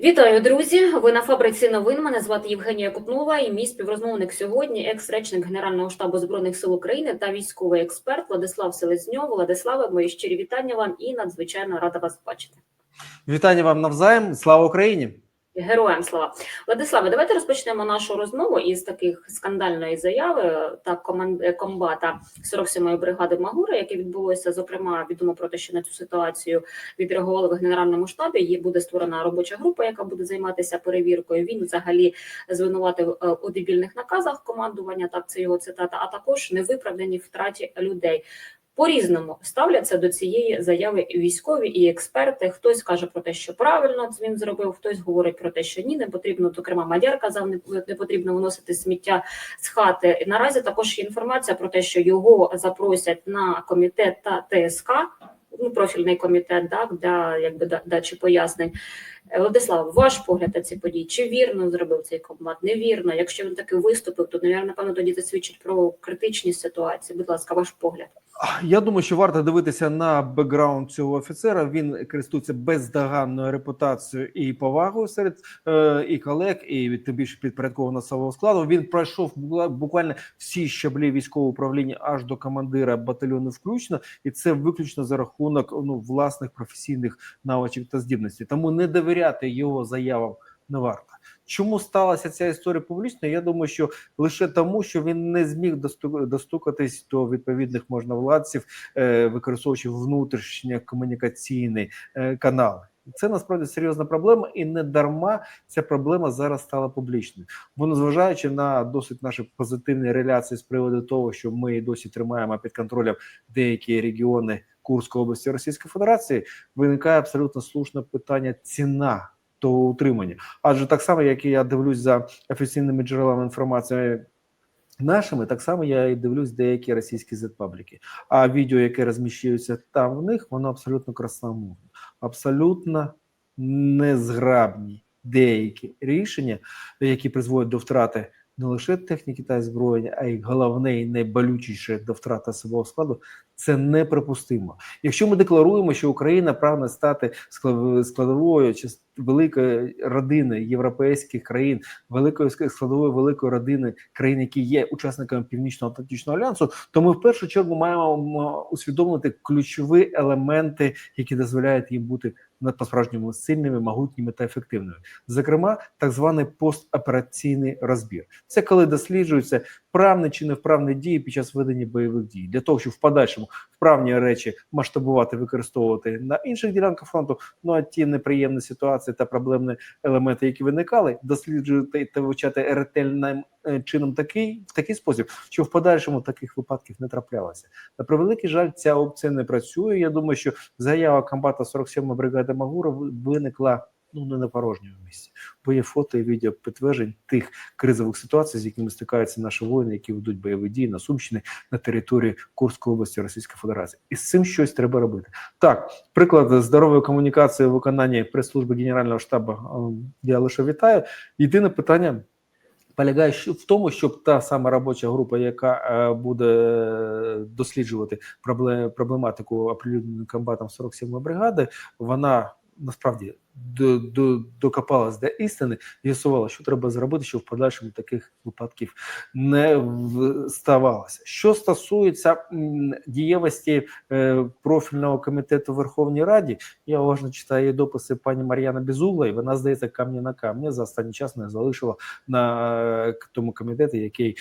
Вітаю, друзі! Ви на фабриці новин. Мене звати Євгенія Купнова і мій співрозмовник сьогодні, екс-речник Генерального штабу збройних сил України та військовий експерт Владислав Селезньов. Владиславе, мої щирі вітання вам і надзвичайно рада вас бачити. Вітання вам навзаєм. Слава Україні! Героям слава Владиславе, давайте розпочнемо нашу розмову із таких скандальної заяви та команд... комбата 47-ї бригади Магура, яке відбулося. Зокрема, відомо про те, що на цю ситуацію відреагували в генеральному штабі. Є буде створена робоча група, яка буде займатися перевіркою. Він взагалі звинуватив е, у дебільних наказах командування. Так, це його цитата, а також невиправданій втраті людей. По-різному ставляться до цієї заяви військові і експерти. Хтось каже про те, що правильно він зробив, хтось говорить про те, що ні, не потрібно. Зокрема, Мадяр казав, не, потрібно виносити сміття з хати. Наразі також є інформація про те, що його запросять на комітет та ТСК, ну профільний комітет, так для якби дачі пояснень. Владислав, ваш погляд на ці події, чи вірно зробив цей комбат? Невірно. Якщо він таки виступив, то напевно тоді це свідчить про критичність ситуації. Будь ласка, ваш погляд. Я думаю, що варто дивитися на бекграунд цього офіцера. Він користується бездоганною репутацією і повагою серед е, і колег, і тим більше підпорядкованого особового складу. Він пройшов буквально всі щаблі військового управління аж до командира батальйону, включно, і це виключно за рахунок ну власних професійних навичок та здібностей. Тому не довіряти його заявам не варто. Чому сталася ця історія публічною? Я думаю, що лише тому, що він не зміг достукатись до відповідних можновладців, е, використовуючи внутрішні комунікаційні е, канали. Це насправді серйозна проблема, і не дарма ця проблема зараз стала публічною. Бо незважаючи на досить наші позитивні реляції з приводу того, що ми досі тримаємо під контролем деякі регіони Курської області Російської Федерації, виникає абсолютно слушне питання ціна того утримання. Адже так само, як і я дивлюсь за офіційними джерелами інформації нашими, так само я і дивлюсь деякі російські зетпабліки. А відео, яке розміщується там в них, воно абсолютно красномовне, абсолютно незграбні деякі рішення, які призводять до втрати. Не лише техніки та озброєння, а й головне і найболючіше до втрати особового складу це неприпустимо. Якщо ми декларуємо, що Україна прагне стати складовою великої родини європейських країн, великої складової великої родини країн, які є учасниками північно-атлантичного альянсу, то ми в першу чергу маємо усвідомити ключові елементи, які дозволяють їм бути по справжньому сильними, могутніми та ефективними. Зокрема, так званий постопераційний розбір. Це коли досліджуються вправні чи невправні дії під час ведення бойових дій, для того, щоб в подальшому вправні речі масштабувати, використовувати на інших ділянках фронту. Ну а ті неприємні ситуації та проблемні елементи, які виникали, досліджувати та вивчати ретельним е, чином такий в такий спосіб, що в подальшому таких випадків не траплялося. На превеликий жаль, ця опція не працює. Я думаю, що заява комбата 47 бригади Магура виникла ну не на порожньому місці, бо є фото і відео підтверджень тих кризових ситуацій, з якими стикаються наші воїни, які ведуть бойові дії на Сумщині на території Курської області Російської Федерації, і з цим щось треба робити. Так, приклад здорової комунікації в виконанні прес-служби Генерального штабу я лише вітаю. Єдине питання. Полягає в тому, щоб та сама робоча група, яка е, буде досліджувати проблематику оприлюдненої комбатом 47-ї бригади, вона насправді до, до, докопалась до істини, з'ясувала, що треба зробити, щоб в подальшому таких випадків не ставалося. Що стосується дієвості е, профільного комітету Верховній Раді, я уважно читаю дописи пані Мар'яна Безуглої, Вона здається камні на камні за останній час не залишила на е, тому комітеті, який.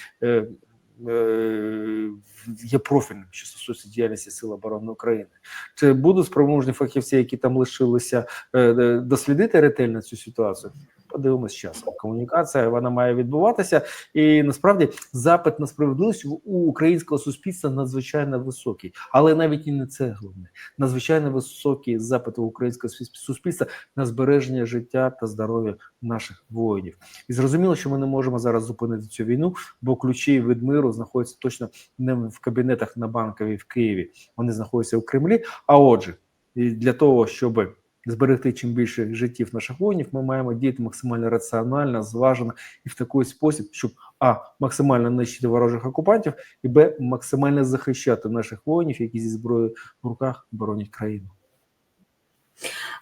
Є профільним, що стосується діяльності Сил оборони України. Чи будуть спроможні фахівці, які там лишилися, е, е, дослідити ретельно цю ситуацію? Подивимось часом. Комунікація вона має відбуватися, і насправді запит на справедливість у українського суспільства надзвичайно високий, але навіть і не це головне. Надзвичайно високий запит у українського суспільства на збереження життя та здоров'я наших воїнів. І зрозуміло, що ми не можемо зараз зупинити цю війну, бо ключі від миру знаходяться точно не в кабінетах на банковій в Києві. Вони знаходяться у Кремлі. А отже, для того, щоб зберегти чим більше життів наших воїнів, ми маємо діяти максимально раціонально, зважено і в такий спосіб, щоб а максимально нищити ворожих окупантів, і б максимально захищати наших воїнів, які зі зброєю в руках боронять країну.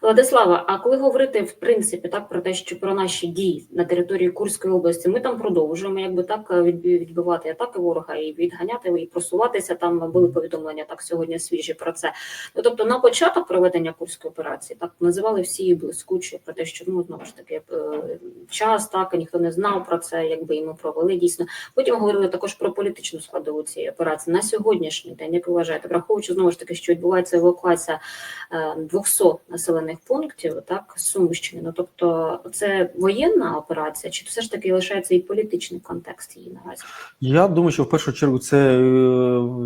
Владислава, а коли говорити в принципі так про те, що про наші дії на території Курської області, ми там продовжуємо якби так відбивати атаки ворога і відганяти і просуватися. Там були повідомлення так сьогодні свіжі про це. Ну тобто на початок проведення курської операції так називали всі її блискуче про те, що ну знову ж таки е, час так ніхто не знав про це, якби і ми провели дійсно. Потім говорили також про політичну складову цієї операції на сьогоднішній день. Як ви вважаєте, враховуючи знову ж таки, що відбувається евакуація е, 200 населених пунктів, так Сумщини. Ну тобто, це воєнна операція, чи все ж таки лишається і політичний контекст її наразі? Я думаю, що в першу чергу це е,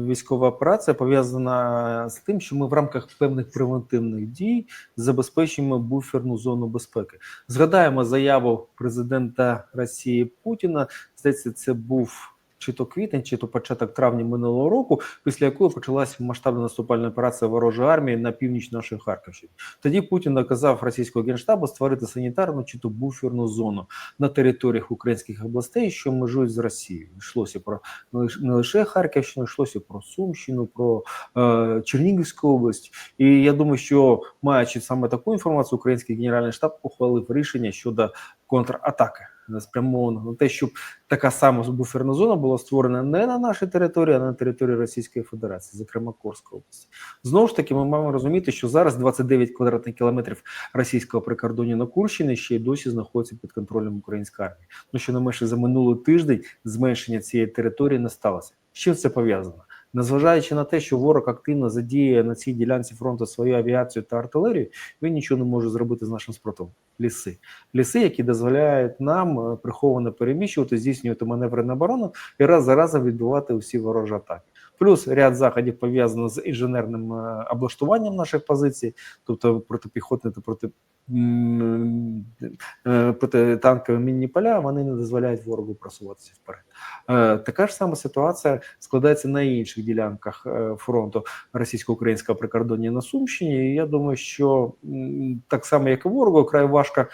військова операція пов'язана з тим, що ми в рамках певних превентивних дій забезпечуємо буферну зону безпеки. Згадаємо заяву президента Росії Путіна. Здається, це був. Чи то квітень, чи то початок травня минулого року, після якої почалась масштабна наступальна операція ворожої армії на північ нашої Харківщини. Тоді Путін наказав російського генштабу створити санітарну чи то буферну зону на територіях українських областей, що межують з Росією. Йшлося про не лише- Харківщину, йшлося про Сумщину, про е, Чернігівську область. І я думаю, що маючи саме таку інформацію, український генеральний штаб ухвалив рішення щодо контратаки. Спрямовано на те, щоб така сама буферна зона була створена не на нашій території, а на території Російської Федерації, зокрема Курської області. Знову ж таки, ми маємо розуміти, що зараз 29 квадратних кілометрів російського прикордоння на Курщині ще й досі знаходиться під контролем української армії. Ну що не менше за минулий тиждень зменшення цієї території не сталося. З чим це пов'язано? Незважаючи на те, що ворог активно задіє на цій ділянці фронту свою авіацію та артилерію, він нічого не може зробити з нашим спротивом. Ліси, ліси, які дозволяють нам е, приховано переміщувати, здійснювати маневри на оборону і раз за разом відбивати усі ворожі атаки. Плюс ряд заходів пов'язано з інженерним е, облаштуванням наших позицій, тобто протипіхотні та проти е, протитанкові мінні поля, вони не дозволяють ворогу просуватися вперед. Е, Така ж сама ситуація складається на інших ділянках фронту російсько-українського прикордоння на Сумщині. І я думаю, що так само, як і ворогу, край важко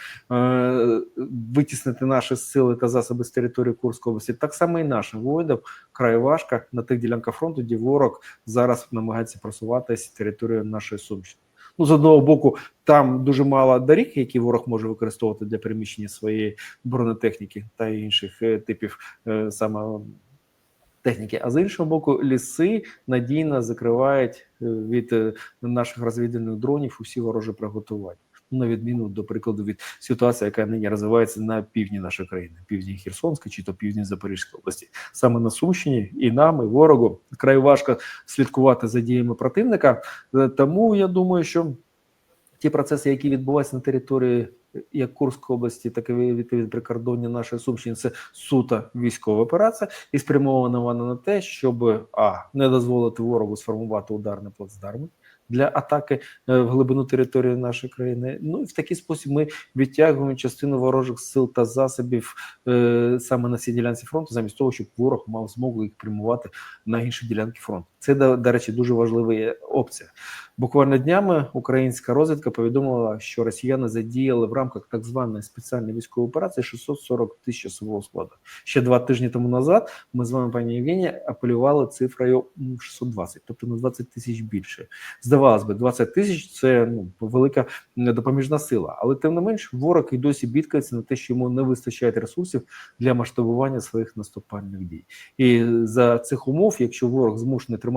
витіснити наші сили та засоби з території Курської області. Так само і нашим воїнам край важко на тих ділянках фронту, де ворог зараз намагається просуватися територією нашої Сумщини. Ну, з одного боку, там дуже мало доріг, які ворог може використовувати для переміщення своєї бронетехніки та інших е, типів е, саме техніки. А з іншого боку, ліси надійно закривають е, від наших розвідувальних дронів усі ворожі приготування. На відміну до прикладу від ситуації, яка нині розвивається на півдні нашої країни, півдні Херсонської чи то півдні Запорізької області, саме на Сумщині, і нам, і ворогу край важко слідкувати за діями противника. Е, Тому я думаю, що ті процеси, які відбуваються на території як Курської області, так і від прикордоння нашої Сумщини, це суто військова операція, і спрямована вона на те, щоб а не дозволити ворогу сформувати ударні плацдарми для атаки е, в глибину території нашої країни. Ну і в такий спосіб ми відтягуємо частину ворожих сил та засобів е, саме на цій ділянці фронту, замість того, щоб ворог мав змогу їх прямувати на інші ділянки фронту. Це до, речі, дуже важлива опція. Буквально днями українська розвідка повідомила, що росіяни задіяли в рамках так званої спеціальної військової операції 640 тисяч особового складу. Ще два тижні тому назад ми з вами, пані Євгенія, апелювали цифрою 620, тобто на 20 тисяч більше. Здавалось би, 20 тисяч це ну велика допоміжна сила, але тим не менш ворог і досі бідкається на те, що йому не вистачає ресурсів для масштабування своїх наступальних дій. І за цих умов, якщо ворог змушений тримати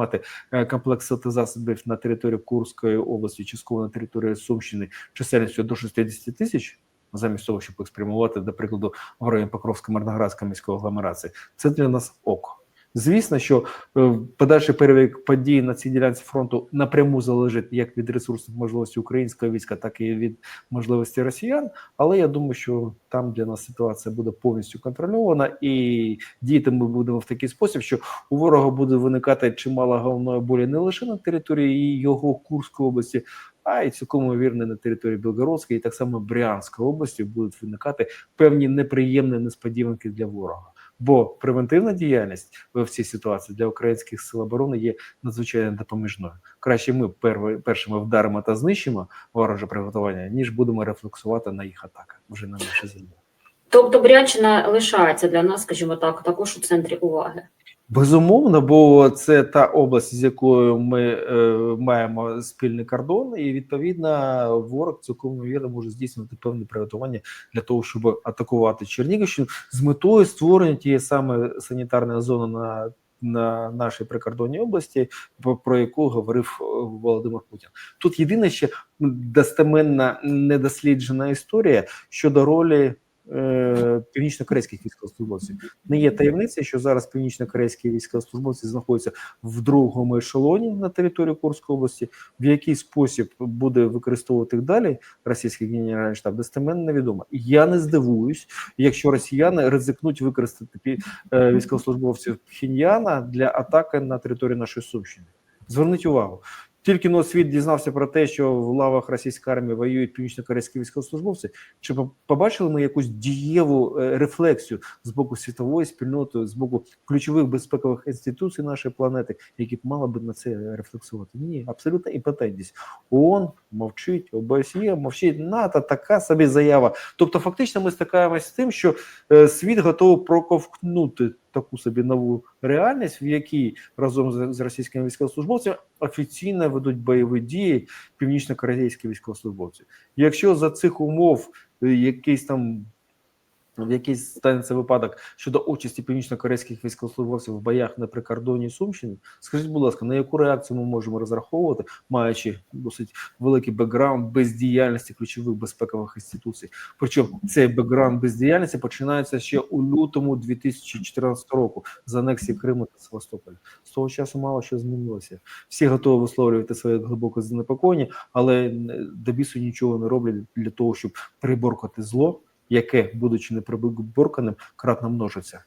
е, комплекс засобів на території Курської області, частково на території Сумщини, чисельністю до 60 тисяч. Замість того, щоб їх спрямувати, до прикладу, в районі Покровська Марноградська міської агломерації, це для нас ок. Звісно, що е, подальший перебіг подій на цій ділянці фронту напряму залежить як від ресурсів можливості українського війська, так і від можливості росіян. Але я думаю, що там для нас ситуація буде повністю контрольована, і діяти ми будемо в такий спосіб, що у ворога буде виникати чимало головної болі не лише на території його Курської області, а й цілком ймовірно на території Білгородської і так само Брянської області будуть виникати певні неприємні несподіванки для ворога. Бо превентивна діяльність в цій ситуації для українських сил оборони є надзвичайно допоміжною. Краще ми першими вдаримо та знищимо вороже приготування, ніж будемо рефлексувати на їх атаках вже на наші землі. Тобто Брянщина лишається для нас, скажімо так, також у центрі уваги. Безумовно, бо це та область, з якою ми е, маємо спільний кордон, і відповідно ворог цілком ймовірно може здійснювати певні приготування для того, щоб атакувати Чернігівщину з метою створення тієї саме санітарної зони на. На нашій прикордонній області, про, яку говорив е, Володимир Путін, тут єдине ще достеменна недосліджена історія щодо ролі північно-корейських військовослужбовців. Не є таємниця, що зараз північно-корейські військовослужбовці знаходяться в другому ешелоні на території Курської області. В який спосіб буде використовувати їх далі російський генеральний штаб, достеменно невідомо. Я не здивуюсь, якщо росіяни ризикнуть використати е, військовослужбовців Пхеньяна для атаки на територію нашої Сумщини. Зверніть увагу. Тільки но світ дізнався про те, що в лавах російської армії воюють північно-корейські військовослужбовці. Чи побачили ми якусь дієву е, рефлексію з боку світової спільноти, з боку ключових безпекових інституцій нашої планети, які б мали б на це рефлексувати? Ні, абсолютно імпотентність. ООН мовчить, ОБСЄ мовчить, НАТО така собі заява. Тобто, фактично, ми стикаємося з тим, що е, світ готовий проковтнути таку собі нову реальність, в якій разом з, російськими військовослужбовцями офіційно ведуть бойові дії північно-корейські військовослужбовці. Якщо за цих умов е, якийсь там в якийсь станеться випадок щодо участі північно-корейських військовослужбовців в боях на прикордонні Сумщини, скажіть, будь ласка, на яку реакцію ми можемо розраховувати, маючи досить великий бекграунд бездіяльності ключових безпекових інституцій? Причому цей бекграунд бездіяльності починається ще у лютому 2014 року з анексії Криму та Севастополя. З того часу мало що змінилося. Всі готові висловлювати своє глибоке занепокоєння, але е, до бісу нічого не роблять для того, щоб приборкати зло, яке, будучи неприборканим, кратно множиться.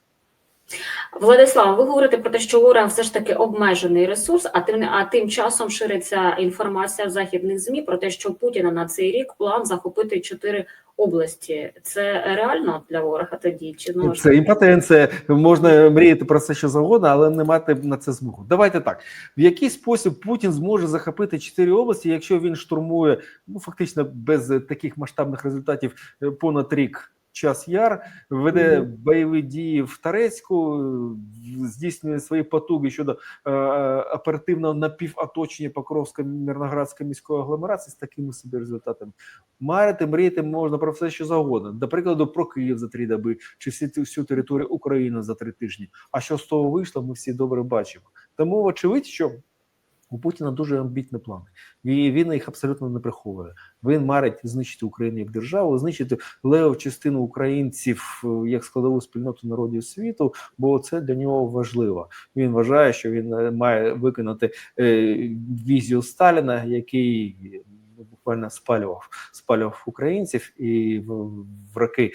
Владислав, ви говорите про те, що УРА все ж таки обмежений ресурс, а тим а тим часом шириться інформація в західних змі про те, що Путіна на цей рік план захопити чотири області. Це реально для ворога тоді? Чи ну Це імпотенція. Можна мріяти про це що завгодно, але не мати на це змогу. Давайте так: в який спосіб Путін зможе захопити чотири області, якщо він штурмує ну фактично без таких масштабних результатів е, понад рік. Час яр веде бойові дії в Тарецьку, е, здійснює свої потуги щодо е, оперативного напівоточення Покровської Мирноградської міської агломерації з такими собі результатами. Марити, мріяти можна про все, що завгодно. До прикладу, про Київ за три доби, чи всі всю територію України за три тижні. А що з того вийшло, ми всі добре бачимо. Тому очевидь, що у Путіна дуже амбітні плани. І він їх абсолютно не приховує. Він марить знищити Україну як державу, знищити леву частину українців е, як складову спільноту народів світу, бо це для нього важливо. Він вважає, що він е, має виконати е, візію Сталіна, який ну, буквально спалював спалював українців і в, в роки.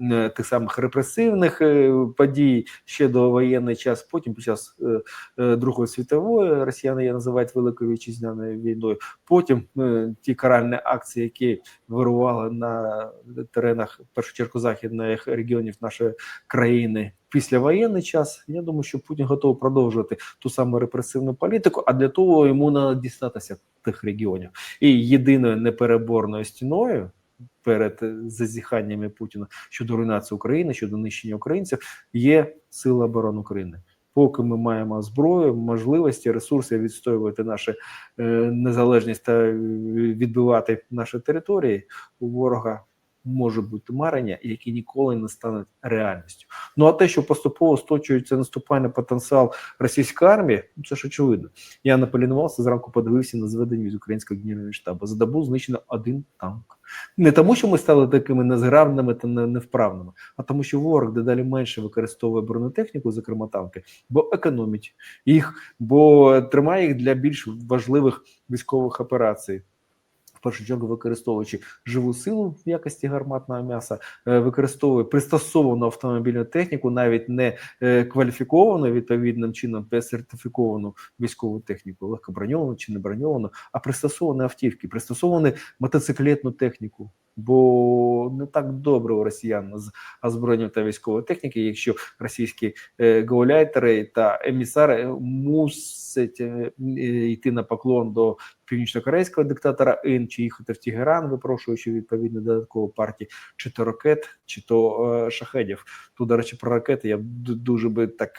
Е, Тих самих репресивних е, подій ще до воєнний час, потім під час е, Другої світової росіяни її називають Великою вітчизняною війною. Потім ті каральні акції, які вирували на теренах першочерку західних регіонів нашої країни. Після воєнний час я думаю, що Путін готовий продовжувати ту саму репресивну політику, а для того йому треба дістатися тих регіонів. І єдиною непереборною стіною перед зазіханнями Путіна щодо руйнації України, щодо нищення українців, є сила оборони України. Поки ми маємо зброю, можливості, ресурси відстоювати нашу е, незалежність та е, відбивати наші території, у ворога може бути марення, які ніколи не стануть реальністю. Ну а те, що поступово сточується наступальний потенціал російської армії, ну, це ж очевидно. Я не полінувався, зранку подивився на зведення від українського генерального штабу. За добу знищено один танк. Не тому, що ми стали такими незграбними та невправними, а тому, що ворог дедалі менше використовує бронетехніку, зокрема танки, бо економить їх, бо тримає їх для більш важливих військових операцій. Першу чергу використовуючи живу силу в якості гарматного м'яса, е, використовує пристосовану автомобільну техніку, навіть не е, кваліфіковану відповідним чином, сертифіковану військову техніку, легкоброньовану чи не броньовану, а пристосовані автівки, пристосовані мотоциклетну техніку. Бо не так добре у росіян з озброєнням та військової техніки, якщо російські е, гауляйтери та емісари мусять е, е, йти на поклон до північно-корейського диктатора Ін, чи їхати в Тегеран, випрошуючи відповідно додаткову партію, чи то ракет, чи то шахедів. Тут, до речі, про ракети я дуже би так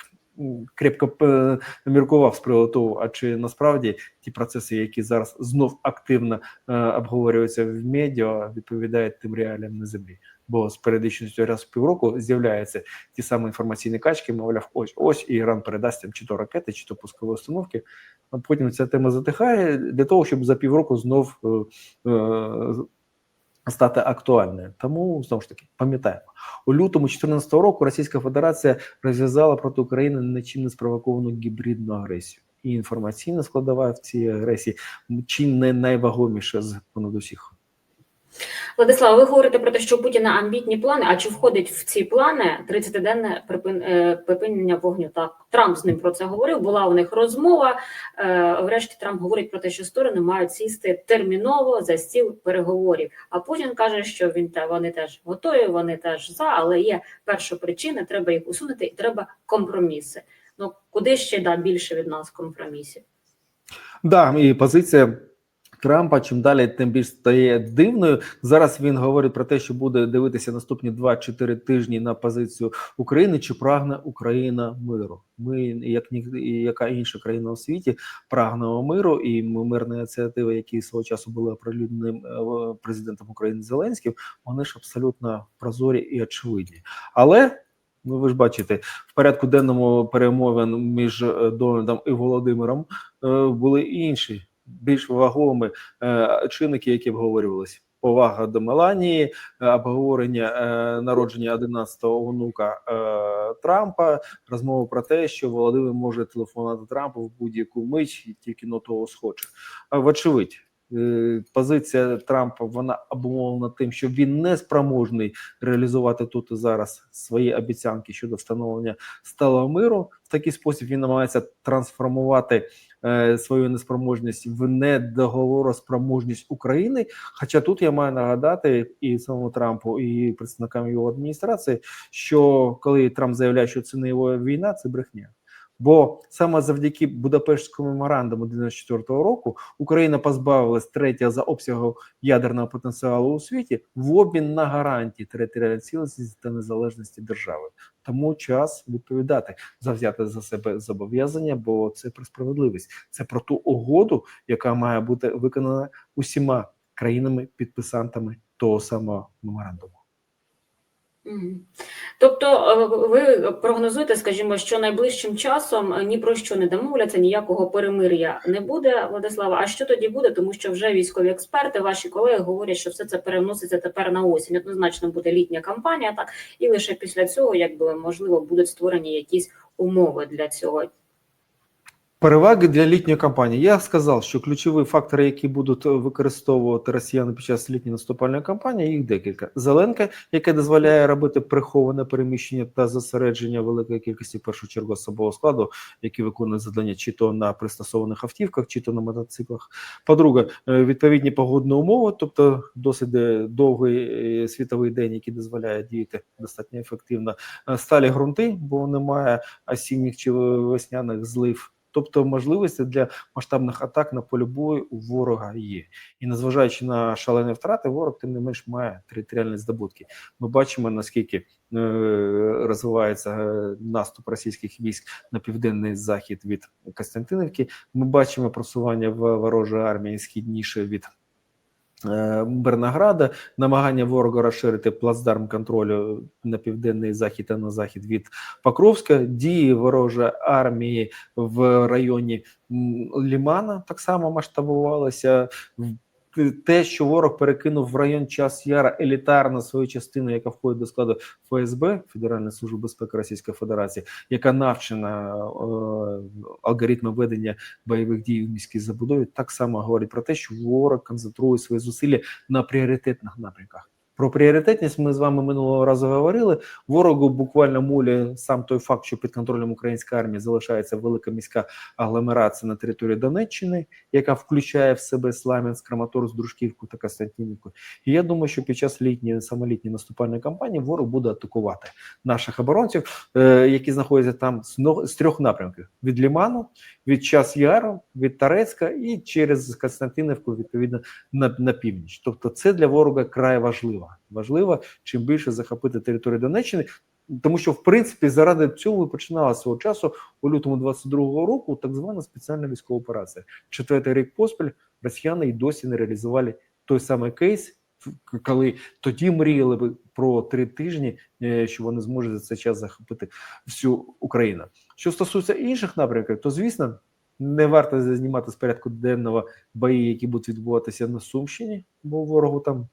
крепко міркував з приводу того, а чи насправді ті процеси, які зараз знов активно е, обговорюються в медіа, відповідають тим реаліям на землі. Бо з періодичністю раз в півроку з'являються ті самі інформаційні качки, мовляв, ось ось Іран передасть там чи то ракети, чи то пускові установки. А потім ця тема затихає для того, щоб за півроку знов е, е, стати актуальною. Тому знову ж таки пам'ятаємо у лютому 2014 року Російська Федерація розв'язала проти України нічим не спровоковану гібридну агресію. І інформаційна складова в цій агресії чи не найвагоміша з понад усіх. Владислав, ви говорите про те, що у Путіна амбітні плани. А чи входить в ці плани 30-денне припин... е, припинення вогню? Так Трамп з ним про це говорив. Була у них розмова. Е, Врешті Трамп говорить про те, що сторони мають сісти терміново за стіл переговорів. А Путін каже, що він та вони теж готові, вони теж за, але є перша причина, треба їх усунути, і треба компроміси. Ну куди ще да більше від нас компромісів? Да, і позиція Трампа чим далі, тим більш стає дивною. Зараз він говорить про те, що буде дивитися наступні 2-4 тижні на позицію України, чи прагне Україна миру. Ми, як ні яка інша країна у світі, прагнемо миру, і мирні ініціативи, які свого часу були оприлюднені е, президентом України Зеленським, вони ж абсолютно прозорі і очевидні. Але Ну, ви ж бачите, в порядку денному перемовин між е, Дональдом і Володимиром е, були інші більш вагомі е, чинники, які обговорювалися. Повага до Меланії, е, обговорення е, народження 11-го онука е, Трампа, розмова про те, що Володимир може телефонувати Трампу в будь-яку мить, тільки на того схоче. Вочевидь, е, позиція Трампа вона обумовлена тим, що він не спроможний реалізувати тут і зараз свої обіцянки щодо встановлення сталого миру. В такий спосіб він намагається трансформувати е, свою неспроможність в недоговороспроможність України. Хоча тут я маю нагадати і самому Трампу, і представникам його адміністрації, що коли Трамп заявляє, що це не його війна, це брехня. Бо саме завдяки Будапештському меморандуму 94-го року Україна позбавилась третього за обсягом ядерного потенціалу у світі в обмін на гарантії територіальної цілісності та незалежності держави. Тому час відповідати завзяти за себе зобов'язання, бо це про справедливість, це про ту угоду, яка має бути виконана усіма країнами-підписантами того самого меморандуму. Тобто е, ви прогнозуєте, скажімо, що найближчим часом е, ні про що не домовляться, ніякого перемир'я не буде, Владислава. А що тоді буде? Тому що вже військові експерти, ваші колеги говорять, що все це переноситься тепер на осінь. Однозначно буде літня кампанія, так і лише після цього, якби можливо, будуть створені якісь умови для цього. Переваги для літньої кампанії. Я сказав, що ключові фактори, які будуть використовувати росіяни під час літньої наступальної кампанії, їх декілька. Зеленка, яке дозволяє робити приховане переміщення та зосередження великої кількості чергу особового складу, які виконують завдання чи то на пристосованих автівках, чи то на мотоциклах. По-друге, е, відповідні погодні умови, тобто досить е, довгий е, світовий день, який дозволяє діяти достатньо ефективно. Е, Сталі ґрунти, бо немає осінніх чи весняних злив. Тобто можливості для масштабних атак на полі бою у ворога є. І незважаючи на шалені втрати, ворог тим не менш має територіальні здобутки. Ми бачимо, наскільки е, розвивається е, наступ російських військ на південний захід від Костянтинівки. Ми бачимо просування в ворожої армії східніше від е, Бернограда, намагання ворога розширити плацдарм контролю на південний захід та на захід від Покровська, дії ворожої армії в районі Лімана так само масштабувалися. Те, що ворог перекинув в район час Яра елітарну свою частину, яка входить до складу ФСБ Федеральної служби безпеки Російської Федерації, яка навчена е, алгоритми ведення бойових дій в міській забудові, так само говорить про те, що ворог концентрує свої зусилля на пріоритетних напрямках. Про пріоритетність ми з вами минулого разу говорили. Ворогу буквально мулі сам той факт, що під контролем української армії залишається велика міська агломерація на території Донеччини, яка включає в себе Слам'янськ, Краматорськ, Дружківку та Костянтинівку. І я думаю, що під час літньої самолітньої наступальної кампанії ворог буде атакувати наших оборонців, е, які знаходяться там з, но- з трьох напрямків: від Ліману, від Час Яру, від Тарецька і через Константинівку, відповідно, на, на північ. Тобто, це для ворога край важливо. Важливо чим більше захопити територію Донеччини. тому що в принципі заради цього і починала свого часу у лютому 22-го року так звана спеціальна військова операція. Четвертий рік поспіль росіяни й досі не реалізували той самий кейс, коли тоді мріяли би про три тижні, е, що вони зможуть за цей час захопити всю Україну. Що стосується інших напрямків, то звісно не варто знімати з порядку денного бої, які будуть відбуватися на Сумщині, бо ворогу там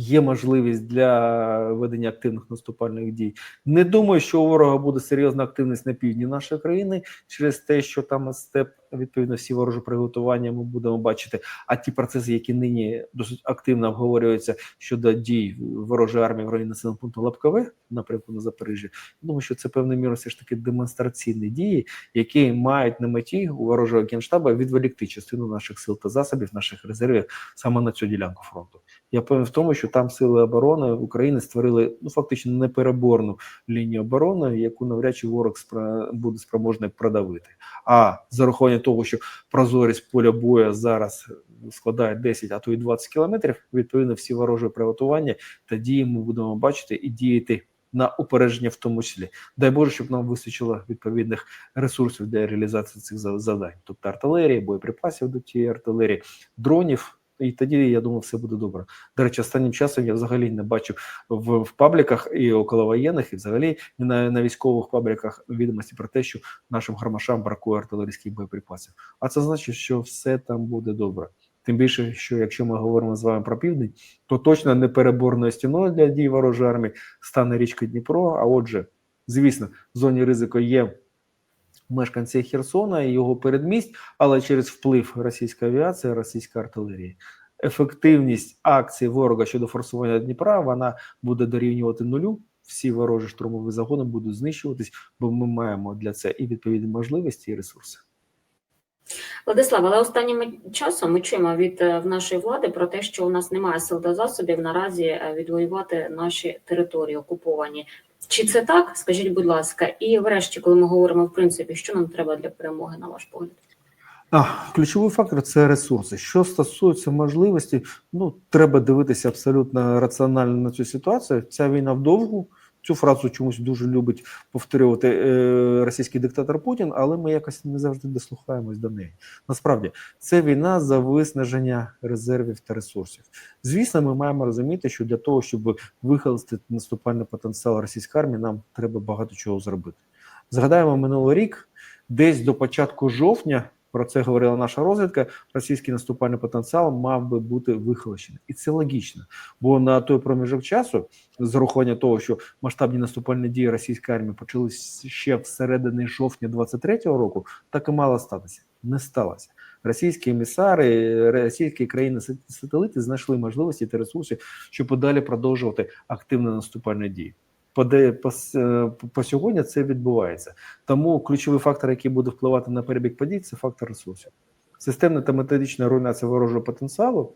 є можливість для ведення активних наступальних дій. Не думаю, що у ворога буде серйозна активність на півдні нашої країни через те, що там степ, відповідно, всі ворожі приготування ми будемо бачити. А ті процеси, які нині досить активно обговорюються щодо дій ворожої армії в районі населеного пункту Лапкове, напрямку на Запоріжжя, думаю, що це певною мірою все ж таки демонстраційні дії, які мають на меті у ворожого генштабу відволікти частину наших сил та засобів, наших резервів саме на цю ділянку фронту. Я певен в тому, що там сили оборони України створили ну фактично непереборну лінію оборони, яку навряд чи ворог спра- буде спроможний продавити. А за рахунок того, що прозорість поля бою зараз складає 10, а то й 20 кілометрів, відповідно, всі ворожі приготування та дії ми будемо бачити і діяти на упередження в тому числі. Дай Боже, щоб нам вистачило відповідних ресурсів для реалізації цих завдань, тобто артилерії, боєприпасів до тієї артилерії, дронів. І тоді я думаю, все буде добре. До речі, останнім часом я взагалі не бачу в, в пабліках і околовоєнних, і взагалі на, на військових пабліках відомості про те, що нашим гармашам бракує артилерійських боєприпасів. А це значить, що все там буде добре. Тим більше, що якщо ми говоримо з вами про південь, то точно непереборною стіною для дій ворожої армії стане річка Дніпро. А отже, звісно, в зоні ризику є мешканці Херсона і його передмість, але через вплив російської авіації, російської артилерії. Ефективність акції ворога щодо форсування Дніпра вона буде дорівнювати нулю. Всі ворожі штурмові загони будуть знищуватись, бо ми маємо для це і відповідні можливості, і ресурси. Владислав, але останнім часом ми чуємо від е, нашої влади про те, що у нас немає сил та засобів наразі е, відвоювати наші території окуповані. Чи це так? Скажіть, будь ласка, і врешті, коли ми говоримо в принципі, що нам треба для перемоги, на ваш погляд? А, ключовий фактор це ресурси. Що стосується можливості, ну треба дивитися абсолютно раціонально на цю ситуацію. Ця війна вдовгу. Цю фразу чомусь дуже любить повторювати е, російський диктатор Путін, але ми якось не завжди дослухаємось до неї. Насправді це війна за виснаження резервів та ресурсів. Звісно, ми маємо розуміти, що для того, щоб вихолостити наступальний потенціал російської армії, нам треба багато чого зробити. Згадаємо минулий рік, десь до початку жовтня. Про це говорила наша розвідка. Російський наступальний потенціал мав би бути вихолощений, і це логічно. Бо на той проміжок часу, з урахування того, що масштабні наступальні дії російської армії почалися ще всередині жовтня 23-го року, так і мало статися. Не сталося. Російські емісари, російські країни сателіти знайшли можливості та ресурси, щоб подалі продовжувати активні наступальні дії. По, по, по сьогодні це відбувається. Тому ключовий фактор, який буде впливати на перебіг подій, це фактор ресурсів. Системна та методична руйнація ворожого потенціалу,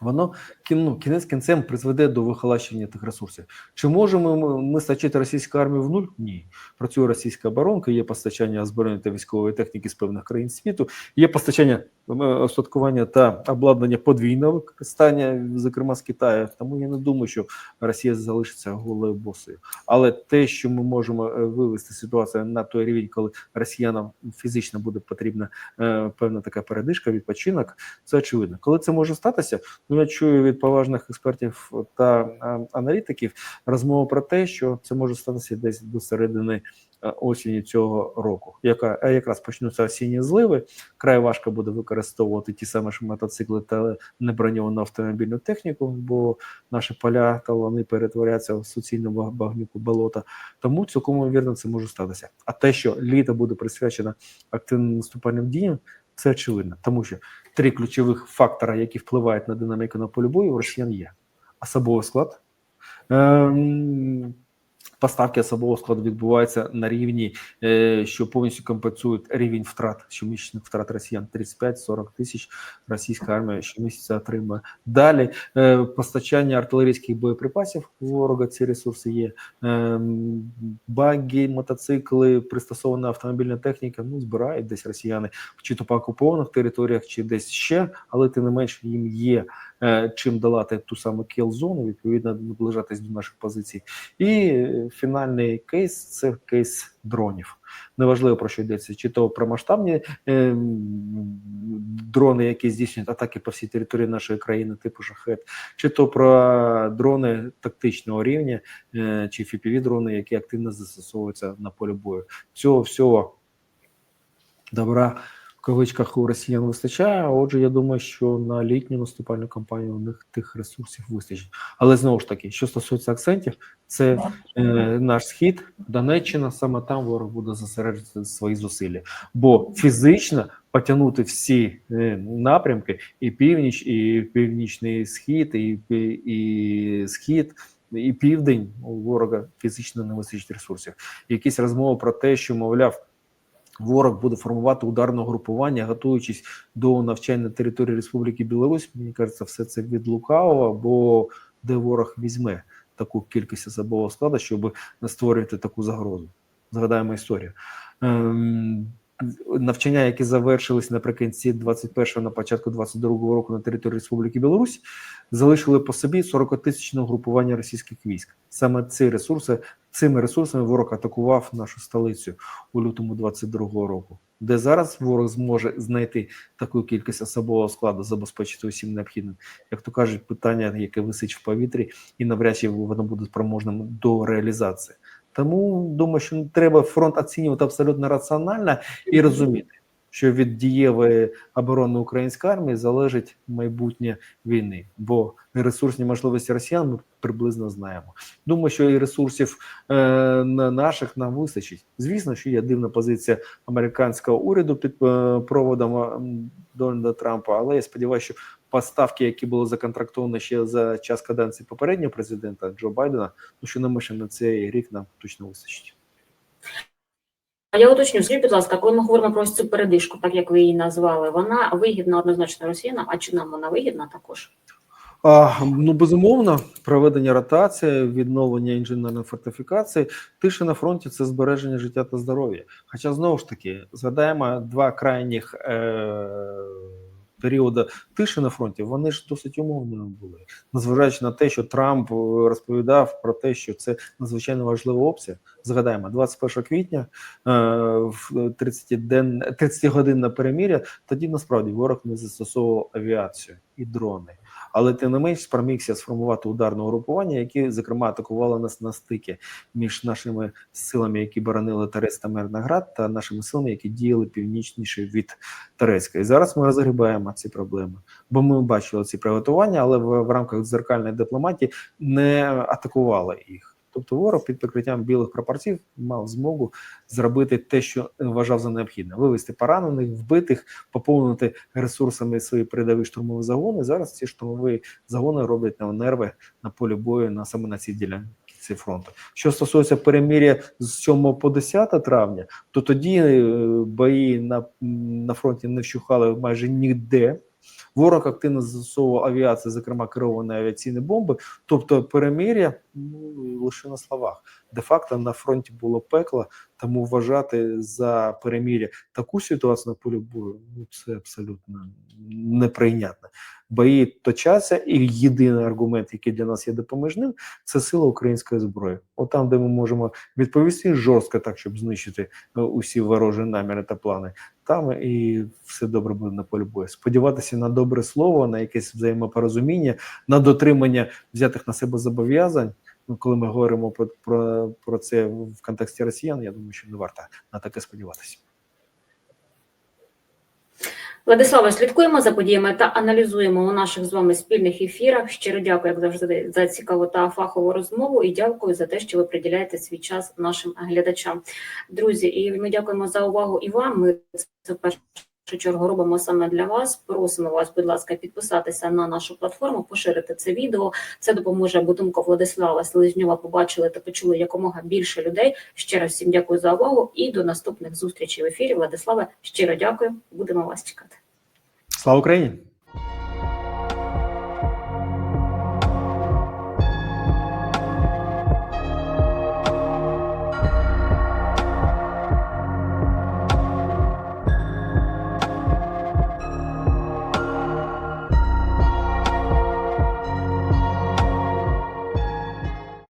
воно ну, кінець кінцем призведе до вихолащення тих ресурсів. Чи можемо ми, стачити російську армію в нуль? Ні. Працює російська оборонка, є постачання озброєння та військової техніки з певних країн світу, є постачання е, остаткування та обладнання подвійного використання, зокрема з Китаю. Тому я не думаю, що Росія залишиться голою босою. Але те, що ми можемо е, вивести ситуацію на той рівень, коли росіянам фізично буде потрібна е, певна така передишка, відпочинок, це очевидно. Коли це може статися, ну я чую від поважних експертів та е, аналітиків розмову про те, що це може статися десь до середини е, осені цього року, яка е, якраз почнуться осінні зливи. Край важко буде використовувати ті самі ж мотоцикли та неброньовану автомобільну техніку, бо наші поля та вони перетворяться в суцільну баг- багнюку болота. Тому цілком ймовірно це може статися. А те, що літо буде присвячено активним наступальним діям, це очевидно, тому що три ключових фактора, які впливають на динаміку на полі бою, у росіян є: особовий склад. Ем, Поставки особового складу відбуваються на рівні, е, що повністю компенсують рівень втрат щомісячних втрат росіян 35-40 тисяч. Російська армія щомісяця отримує. Далі е, постачання артилерійських боєприпасів ворога. Ці ресурси є. Ем, баги, мотоцикли, пристосована автомобільна техніка. Ну збирають десь росіяни, чи то по окупованих територіях, чи десь ще, але тим не менш їм є чим долати ту саму кіл-зону, відповідно наближатись до наших позицій. І е, фінальний кейс це кейс дронів. Неважливо про що йдеться, чи то про масштабні е, дрони, які здійснюють атаки по всій території нашої країни, типу шахет, чи то про дрони тактичного рівня, е, чи fpv дрони, які активно застосовуються на полі бою. Цього всього добра кавичках у росіян вистачає. Отже, я думаю, що на літню наступальну кампанію у них тих ресурсів вистачить. Але знову ж таки, що стосується акцентів, це е, наш схід, Донеччина, саме там ворог буде зосереджувати свої зусилля. Бо фізично потягнути всі е, напрямки, і північ, і північний схід, і, і, схід. І південь у ворога фізично не вистачить ресурсів. Якісь розмови про те, що мовляв, ворог буде формувати ударне групування, готуючись до навчань на території Республіки Білорусь. Мені кажеться, все це від лукавого, бо де ворог візьме таку кількість особового складу, щоб не створювати таку загрозу. Згадаємо історію. Ем, навчання, які завершились наприкінці 21-го, на початку 22-го року на території Республіки Білорусь, залишили по собі 40-тисячне групування російських військ. Саме ці ресурси, цими ресурсами ворог атакував нашу столицю у лютому 22-го року. Де зараз ворог зможе знайти таку кількість особового складу, забезпечити усім необхідним, як то кажуть, питання, яке висить в повітрі, і навряд чи воно буде спроможним до реалізації. Тому думаю, що треба фронт оцінювати абсолютно раціонально і розуміти, що від дієвої оборони української армії залежить майбутнє війни, бо ресурсні можливості росіян ми приблизно знаємо. Думаю, що і ресурсів е, на наших нам вистачить. Звісно, що є дивна позиція американського уряду під е, проводом Дональда Трампа, але я сподіваюся, що поставки, які були законтрактовані ще за час каденції попереднього президента Джо Байдена, ну що не менше на цей рік нам точно вистачить. А я уточню, скажіть, будь ласка, коли ми говоримо про ось цю передишку, так як ви її назвали, вона вигідна однозначно росіянам, а чи нам вона вигідна також? А, ну безумовно, проведення ротації, відновлення інженерної фортифікації, тиша на фронті це збереження життя та здоров'я. Хоча знову ж таки згадаємо два крайніх е- періоди тиші на фронті, вони ж досить умовними були, незважаючи на те, що Трамп е, розповідав про те, що це надзвичайно важлива опція. Згадаємо, 21 квітня е- в 30-годинне 30 годин переміря. Тоді насправді ворог не застосовував авіацію і дрони але тим не менш спромігся сформувати ударне угрупування, які зокрема атакували нас на стики між нашими силами, які боронили Терець та Мирноград, та нашими силами, які діяли північніше від Терецька. І зараз ми розгрібаємо ці проблеми, бо ми бачили ці приготування, але в, в рамках дзеркальної дипломатії не атакували їх. Тобто ворог під прикриттям білих прапорців мав змогу зробити те, що вважав за необхідне: вивести поранених, вбитих, поповнити ресурсами свої передові штурмові загони. Зараз ці штурмові загони роблять на нерви на полі бою на саме на цій ділянці фронту. Що стосується переміря з 7 по 10 травня, то тоді е, бої на, на фронті не вщухали майже ніде. Ворог активно застосовував авіацію, зокрема керовані авіаційні бомби. Тобто перемир'я ну, лише на словах. Де-факто на фронті було пекло, тому вважати за перемир'я таку ситуацію на полі бою ну це абсолютно неприйнятно. Бої точаться, і єдиний аргумент, який для нас є допоміжним, це сила української зброї. От там, де ми можемо відповісти жорстко, так щоб знищити е, усі ворожі наміри та плани, там і все добре буде на полі бою. Сподіватися на добре слово, на якесь взаємопорозуміння, на дотримання взятих на себе зобов'язань. Коли ми говоримо про, про, про це в контексті росіян, я думаю, що не варто на таке сподіватися. Владиславе, слідкуємо за подіями та аналізуємо у наших з вами спільних ефірах. Щиро дякую, як завжди, за цікаву та фахову розмову. І дякую за те, що ви приділяєте свій час нашим глядачам. Друзі, і ми дякуємо за увагу і вам. Ми це в першу чергу робимо саме для вас. Просимо вас, будь ласка, підписатися на нашу платформу, поширити це відео. Це допоможе, бо думку Владислава Селезньова побачили та почули якомога більше людей. Ще раз всім дякую за увагу і до наступних зустрічей в ефірі. Владиславе, щиро дякую. Будемо вас чекати. Слава Україні!